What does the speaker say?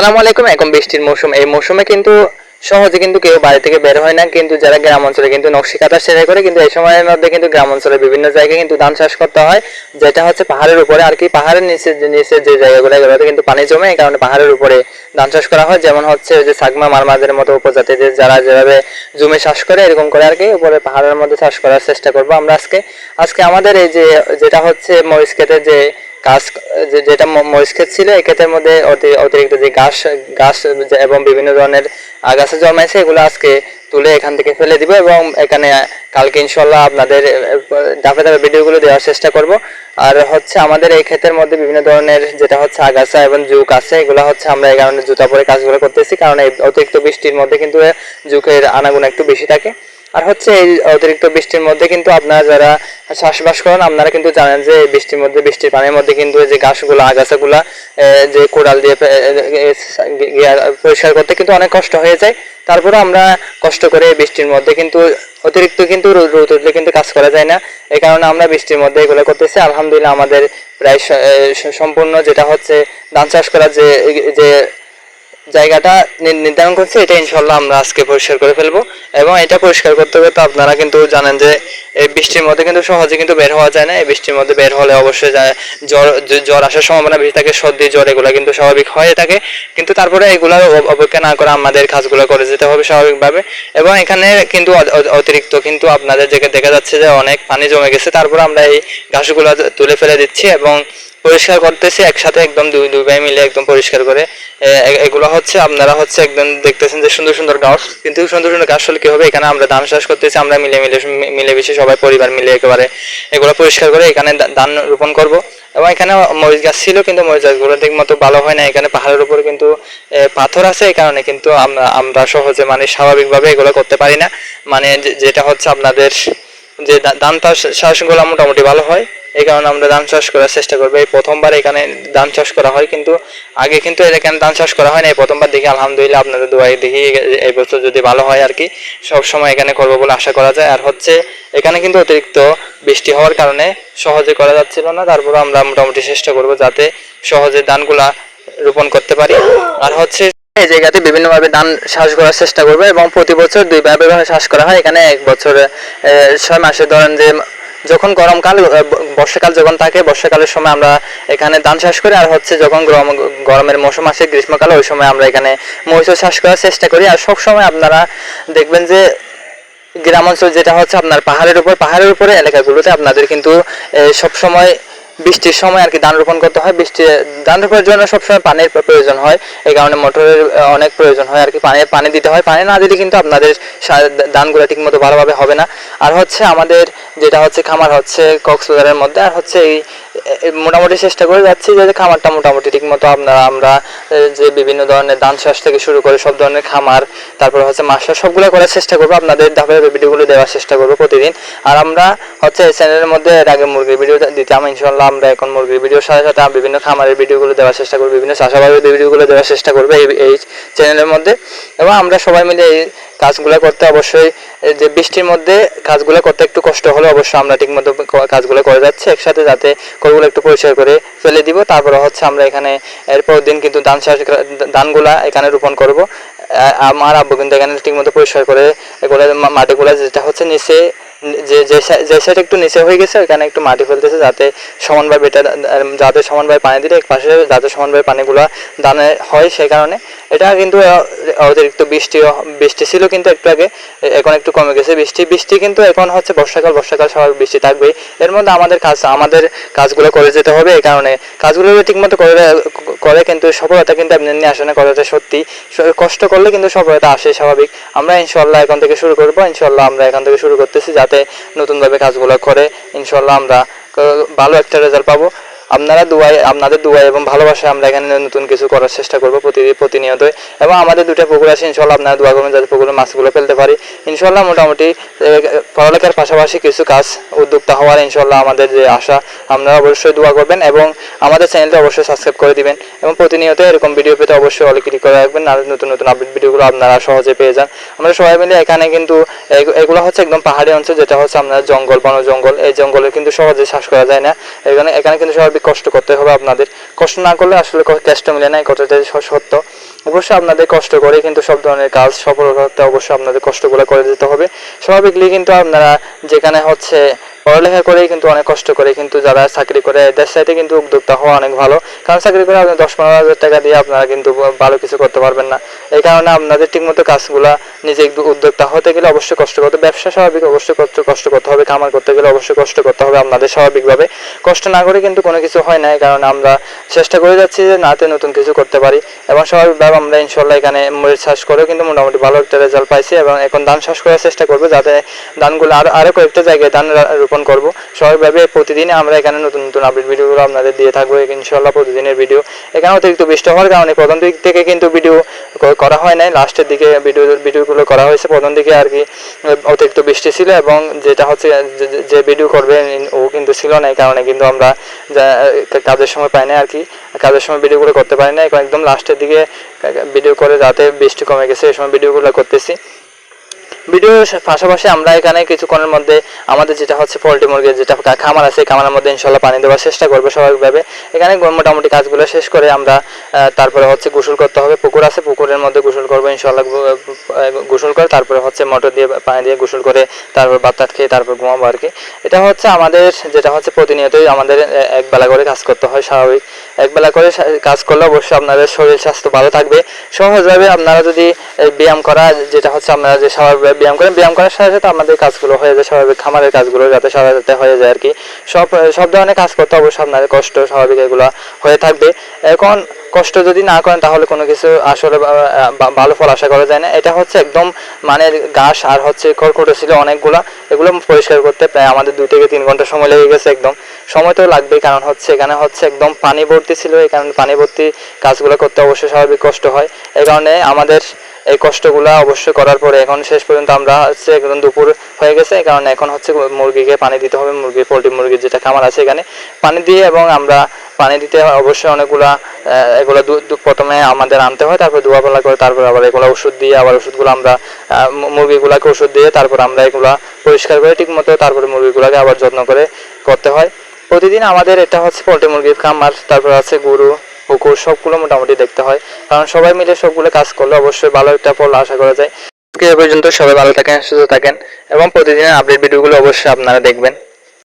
আসসালামু আলাইকুম, এখন বৃষ্টির মৌসুম। এই মৌসুমে কিন্তু সহজে কিন্তু কেউ বাড়ি থেকে বের হয় না, কিন্তু যারা গ্রাম অঞ্চলে কিন্তু নকশি সেলাই করে, কিন্তু এই সময়ের মধ্যে কিন্তু গ্রাম অঞ্চলে বিভিন্ন জায়গায় কিন্তু ধান চাষ করতে হয়, যেটা হচ্ছে পাহাড়ের উপরে। আর কি পাহাড়ের নিচে নিচে যে জায়গাগুলো, এগুলোতে কিন্তু পানি জমে, এই কারণে পাহাড়ের উপরে ধান চাষ করা হয়। যেমন হচ্ছে যে সাগমা, মারমাদের মতো উপজাতিদের যারা যেভাবে জমি চাষ করে, এরকম করে আর কি উপরে পাহাড়ের মধ্যে চাষ করার চেষ্টা করব আমরা আজকে। আজকে আমাদের এই যে, যেটা হচ্ছে মরিচ যে গাছ যেটা ম- মরিচ ক্ষেত ছিল, এই মধ্যে অতি- অতিরিক্ত যে ঘাস ঘাস এবং বিভিন্ন ধরনের আগাছা জন্মাইছে, এগুলো আজকে তুলে এখান থেকে ফেলে দিব এবং এখানে কালকে ইনশাল্লাহ আপনাদের ধাপে ধাপে ভিডিওগুলো দেওয়ার চেষ্টা করব। আর হচ্ছে আমাদের এই ক্ষেতের মধ্যে বিভিন্ন ধরনের যেটা হচ্ছে আগাছা এবং জুক আছে, এগুলো হচ্ছে আমরা এই কারণে জুতা পরে কাজগুলো করতেছি, কারণ এই অতিরিক্ত বৃষ্টির মধ্যে কিন্তু জুকের আনাগুনা একটু বেশি থাকে। আর হচ্ছে এই অতিরিক্ত বৃষ্টির মধ্যে কিন্তু আপনারা যারা চাষবাস করেন, আপনারা কিন্তু জানেন যে বৃষ্টির মধ্যে, বৃষ্টির পানির মধ্যে কিন্তু যে ঘাসগুলো আগাছাগুলো যে কোড়াল দিয়ে পরিষ্কার করতে কিন্তু অনেক কষ্ট হয়ে যায়। তারপরে আমরা কষ্ট করে বৃষ্টির মধ্যে কিন্তু অতিরিক্ত কিন্তু রোদ উঠলে কিন্তু কাজ করা যায় না। এই কারণে আমরা বৃষ্টির মধ্যে এগুলো করতেছি। আলহামদুলিল্লাহ আমাদের প্রায় সম্পূর্ণ যেটা হচ্ছে ধান চাষ করার যে যে জায়গাটা নির্ধারণ করছি, এটা ইনশাল্লাহ আমরা আজকে পরিষ্কার করে ফেলব। এবং এটা পরিষ্কার করতে করতে আপনারা কিন্তু জানেন যে এই বৃষ্টির মধ্যে কিন্তু সহজে কিন্তু বের হওয়া যায় না। এই বৃষ্টির মধ্যে বের হলে অবশ্যই জ্বর জ্বর আসার সম্ভাবনা বেশি থাকে, সর্দি, জ্বর, এগুলো কিন্তু স্বাভাবিক হয়ে থাকে। কিন্তু তারপরে এগুলো অপেক্ষা না করে আমাদের কাজগুলো করে যেতে হবে স্বাভাবিকভাবে। এবং এখানে কিন্তু অতিরিক্ত কিন্তু আপনাদের যেটা দেখা যাচ্ছে যে অনেক পানি জমে গেছে, তারপরে আমরা এই ঘাসগুলো তুলে ফেলে দিচ্ছি এবং পরিষ্কার করতেছি, একসাথে একদম দুই দুই ভাই মিলে একদম পরিষ্কার করে। এগুলো হচ্ছে আপনারা হচ্ছে একদম দেখতেছেন যে সুন্দর সুন্দর গাছ। কিন্তু সুন্দর সুন্দর গাছ হলে কি হবে? এখানে আমরা ধান চাষ করতেছি, আমরা মিলে মিলে মিলে মিশে সবাই পরিবার মিলে একেবারে এগুলো পরিষ্কার করে এখানে ধান রোপণ করব। এবং এখানে মরিচ গাছ ছিল, কিন্তু মরিচ গাছগুলো ঠিক মতো ভালো হয় না এখানে পাহাড়ের উপর কিন্তু পাথর আছে, এই কারণে কিন্তু আমরা আমরা সহজে মানে স্বাভাবিকভাবে এগুলো করতে পারি না। মানে যেটা হচ্ছে আপনাদের যে ধান চাষ, চাষগুলো মোটামুটি ভালো হয়। এই কারণে আমরা ধান চাষ করার চেষ্টা করব। এই প্রথমবার এখানে ধান চাষ করা হয়, কিন্তু আগে কিন্তু এখানে ধান চাষ করা হয় না? এই প্রথমবার দেখি, আলহামদুলিল্লাহ আপনাদের দোয়াই দেখি, এই বছর যদি ভালো হয় আর কি, সব সময় এখানে করব বলে আশা করা যায়। আর হচ্ছে, এখানে কিন্তু অতিরিক্ত বৃষ্টি হওয়ার কারণে সহজে করা যাচ্ছিল না। তারপরে আমরা মোটামুটি চেষ্টা করব যাতে সহজে ধানগুলা রোপণ করতে পারি। আর হচ্ছে, এই জায়গাতে বিভিন্নভাবে ধান চাষ করার চেষ্টা করবে এবং প্রতি বছর দুইভাবে চাষ করা হয়। এখানে এক বছর ছয় মাসে ধরেন যে যখন গরমকাল বর্ষাকাল যখন থাকে, বর্ষাকালের সময় আমরা এখানে ধান চাষ করি, আর হচ্ছে যখন গরম, গরমের মৌসুম আসে, গ্রীষ্মকালে, ওই সময় আমরা এখানে মরিচ চাষ করার চেষ্টা করি। আর সব সময় আপনারা দেখবেন যে গ্রাম অঞ্চল যেটা হচ্ছে আপনার পাহাড়ের উপর, পাহাড়ের উপরে, এলাকাগুলোতে আপনাদের কিন্তু সব সময় বৃষ্টির সময় আর কি ধান রোপণ করতে হয়। বৃষ্টি, ধান রোপণের জন্য সবসময় পানির প্রয়োজন হয়। এই কারণে মোটরের অনেক প্রয়োজন হয় আর কি। পানি পানি দিতে হয়। পানি না দিলে কিন্তু আপনাদের ধানগুলো ঠিকমতো ভালোভাবে হবে না। আর হচ্ছে আমাদের যেটা হচ্ছে খামার হচ্ছে কক্সবাজারের মধ্যে, আর হচ্ছে এই মোটামুটি চেষ্টা করে যাচ্ছি যে খামারটা মোটামুটি ঠিকমতো আপনারা, আমরা যে বিভিন্ন ধরনের ধান চাষ থেকে শুরু করে সব ধরনের খামার, তারপর হচ্ছে মাছ সবগুলো করার চেষ্টা করব, আপনাদের ধাপে ভিডিওগুলো দেওয়ার চেষ্টা করব প্রতিদিন। আর আমরা হচ্ছে এই চ্যানেলের মধ্যে এর আগে মুরগির ভিডিও দিতাম ইনশাল্লাহ আমরা এখন মুরগির ভিডিওর সাথে সাথে বিভিন্ন খামারের ভিডিওগুলো দেওয়ার চেষ্টা করব, বিভিন্ন চাষাবাদের ভিডিওগুলো দেওয়ার চেষ্টা করব এই এই চ্যানেলের মধ্যে। এবং আমরা সবাই মিলে এই কাজগুলো করতে অবশ্যই যে বৃষ্টির মধ্যে কাজগুলো করতে একটু কষ্ট হলে অবশ্যই আমরা ঠিকমতো কাজগুলো করে যাচ্ছি, একসাথে যাতে কলগুলো একটু পরিষ্কার করে ফেলে দিব। তারপরে হচ্ছে আমরা এখানে, এরপর দিন কিন্তু ধান চাষ, ধানগুলা এখানে রোপণ করব। আমার আব্বু কিন্তু এখানে ঠিকমতো পরিষ্কার করে এগুলো মাটিগুলো যেটা হচ্ছে নিচে যে যে সাইড একটু নিচে হয়ে গেছে ওখানে একটু মাটি ফেলতেছে যাতে সমানভাবে এটা যাতে সমানভাবে পানি দিলে এক পাশে যাতে সমানভাবে পানিগুলো দানে হয় সেই কারণে। এটা কিন্তু অতিরিক্ত বৃষ্টি বৃষ্টি ছিল কিন্তু একটু আগে এখন একটু কমে গেছে। বৃষ্টি বৃষ্টি কিন্তু এখন হচ্ছে বর্ষাকাল বর্ষাকাল স্বাভাবিক বৃষ্টি থাকবেই। এর মধ্যে আমাদের কাজ, আমাদের কাজগুলো করে যেতে হবে এই কারণে। কাজগুলো ঠিকমতো করে করে কিন্তু সফলতা কিন্তু এমনি নিয়ে আসে না, করাটা সত্যি। কষ্ট করলে কিন্তু সফলতা আসে স্বাভাবিক। আমরা ইনশাল্লাহ এখন থেকে শুরু করব ইনশাল্লাহ আমরা এখান থেকে শুরু করতেছি যাতে নতুনভাবে কাজগুলো করে ইনশাল্লাহ আমরা ভালো একটা রেজাল্ট পাবো। আপনারা দুয়াই, আপনাদের দুয়াই এবং ভালোবাসায় আমরা এখানে নতুন কিছু করার চেষ্টা করব প্রতিদিন প্রতিনিয়তই। এবং আমাদের দুটো পুকুর আছে ইনশাল্লাহ আপনারা দোয়া করবেন যাতে পুকুরে মাছগুলো ফেলতে পারি। ইনশাল্লাহ মোটামুটি পড়ালেখার পাশাপাশি কিছু কাজ উদ্যোক্তা হওয়ার ইনশাল্লাহ আমাদের যে আশা, আপনারা অবশ্যই দোয়া করবেন এবং আমাদের চ্যানেলটা অবশ্যই সাবস্ক্রাইব করে দিবেন। এবং প্রতিনিয়ত এরকম ভিডিও পেতে অবশ্যই অল ক্লিক করে রাখবেন আর নতুন নতুন আপডেট ভিডিওগুলো আপনারা সহজে পেয়ে যান। আমরা সবাই মিলে এখানে কিন্তু এগুলো হচ্ছে একদম পাহাড়ি অঞ্চল, যেটা হচ্ছে আপনার জঙ্গল বন জঙ্গল এই জঙ্গলে কিন্তু সহজে শ্বাস করা যায় না। এখানে এখানে কিন্তু অধিক কষ্ট করতে হবে আপনাদের। কষ্ট না করলে আসলে ক্যাশটা মিলে নাই কথাটা সত্য। অবশ্যই আপনাদের কষ্ট করে কিন্তু সব ধরনের কাজ সফল হতে অবশ্যই আপনাদের কষ্টগুলো করে যেতে হবে। স্বাভাবিকলি কিন্তু আপনারা যেখানে হচ্ছে পড়ালেখা করেই কিন্তু অনেক কষ্ট করে কিন্তু যারা চাকরি করে, এদের সাথে কিন্তু উদ্যোক্তা হওয়া অনেক ভালো। কারণ চাকরি করে আপনি দশ পনেরো হাজার টাকা দিয়ে আপনারা কিন্তু ভালো কিছু করতে পারবেন না। এই কারণে আপনাদের ঠিকমতো কাজগুলা নিজে উদ্যোক্তা হতে গেলে অবশ্যই কষ্ট করতে ব্যবসা স্বাভাবিক অবশ্যই কষ্ট কষ্ট করতে হবে। কামার করতে গেলে অবশ্যই কষ্ট করতে হবে আপনাদের স্বাভাবিকভাবে। কষ্ট না করে কিন্তু কোনো কিছু হয় না। কারণে আমরা চেষ্টা করে যাচ্ছি যে নাতে নতুন কিছু করতে পারি এবং স্বাভাবিকভাবে আমরা ইনশাল্লাহ এখানে মরিচ চাষ করেও কিন্তু মোটামুটি ভালো একটা রেজাল্ট পাইছি এবং এখন ধান চাষ করার চেষ্টা করব যাতে ধানগুলো আরও আরও কয়েকটা জায়গায় ধান রা- রোপণ করব। স্বাভাবিকভাবে প্রতিদিন আমরা এখানে নতুন নতুন আপডেট ভিডিওগুলো আপনাদের দিয়ে থাকব। ইনশাল্লাহ প্রতিদিনের ভিডিও এখানে অতিরিক্ত বৃষ্টি হওয়ার কারণে প্রথম দিক থেকে কিন্তু ভিডিও করা হয় নাই। লাস্টের দিকে ভিডিও ভিডিওগুলো করা হয়েছে। প্রথম দিকে আর কি অতিরিক্ত বৃষ্টি ছিল এবং যেটা হচ্ছে যে- ভিডিও করবে ও কিন্তু ছিল না। এই কারণে কিন্তু আমরা কাজের সময় পাই না আর কি। কাজের সময় ভিডিওগুলো করতে পারি না একদম লাস্টের দিকে ভিডিও করে যাতে বৃষ্টি কমে গেছে। এই সময় ভিডিওগুলো করতেছি। ভিডিওর পাশাপাশি আমরা এখানে কিছুক্ষণের মধ্যে আমাদের যেটা হচ্ছে পোলট্রি মুরগির যেটা খামার আছে খামারের মধ্যে ইনশাল্লাহ পানি দেওয়ার চেষ্টা করব স্বাভাবিকভাবে। এখানে মোটামুটি কাজগুলো শেষ করে আমরা তারপরে হচ্ছে গোসল করতে হবে। পুকুর আছে, পুকুরের মধ্যে গোসল করব ইনশাল্লাহ গোসল করে তারপরে হচ্ছে মোটর দিয়ে পানি দিয়ে গোসল করে তারপর বাতাত খেয়ে তারপর ঘুমাবো আর কি। এটা হচ্ছে আমাদের, যেটা হচ্ছে প্রতিনিয়তই আমাদের একবেলা করে কাজ করতে হয় স্বাভাবিক। একবেলা করে কাজ করলে অবশ্যই আপনাদের শরীর স্বাস্থ্য ভালো থাকবে। সহজভাবে আপনারা যদি ব্যায়াম করা, যেটা হচ্ছে আপনারা যে স্বাভাবিক ব্যায়াম করেন, ব্যায়াম করার সাথে সাথে আমাদের কাজগুলো হয়ে যায়, স্বাভাবিক খামারের কাজগুলো যাতে সহায়তা হয়ে যায় আর কি সব সব ধরনের কাজ করতে অবশ্যই আপনাদের কষ্ট স্বাভাবিক এগুলো হয়ে থাকবে। এখন কষ্ট যদি না করেন তাহলে কোনো কিছু আসলে ভালো ফল আশা করা যায় না। এটা হচ্ছে একদম মানে ঘাস আর হচ্ছে খড়কুটো ছিল অনেকগুলা, এগুলো পরিষ্কার করতে প্রায় আমাদের দুই থেকে তিন ঘণ্টা সময় লেগে গেছে একদম। সময় তো লাগবে কারণ হচ্ছে এখানে হচ্ছে একদম পানি ভর্তি ছিল, এই কারণে পানি ভর্তি কাজগুলো করতে অবশ্যই স্বাভাবিক কষ্ট হয়। এই কারণে আমাদের এই কষ্টগুলা অবশ্যই করার পরে এখন শেষ পর্যন্ত আমরা হচ্ছে একদম দুপুর হয়ে গেছে, কারণে এখন হচ্ছে মুরগিকে পানি দিতে হবে, মুরগি, পোলট্রি মুরগির যেটা খামার আছে এখানে। পানি দিয়ে এবং আমরা পানি দিতে অবশ্যই অনেকগুলা এগুলো প্রথমে আমাদের আনতে হয়, তারপর ধোয়াপালা করে, তারপর আবার এগুলো ওষুধ দিয়ে, আবার ওষুধগুলো আমরা মুরগিগুলাকে ওষুধ দিয়ে তারপর আমরা এগুলা পরিষ্কার করে ঠিক মতো তারপরে মুরগিগুলাকে আবার যত্ন করে করতে হয়। প্রতিদিন আমাদের এটা হচ্ছে পোলট্রি মুরগির খামার, তারপর আছে গরু পুকুর, সবগুলো মোটামুটি দেখতে হয়। কারণ সবাই মিলে সবগুলো কাজ করলে অবশ্যই ভালো একটা ফল আশা করা যায়। আজকে পর্যন্ত সবাই ভালো থাকেন, সুস্থ থাকেন এবং প্রতিদিনের আপডেট ভিডিওগুলো অবশ্যই আপনারা দেখবেন।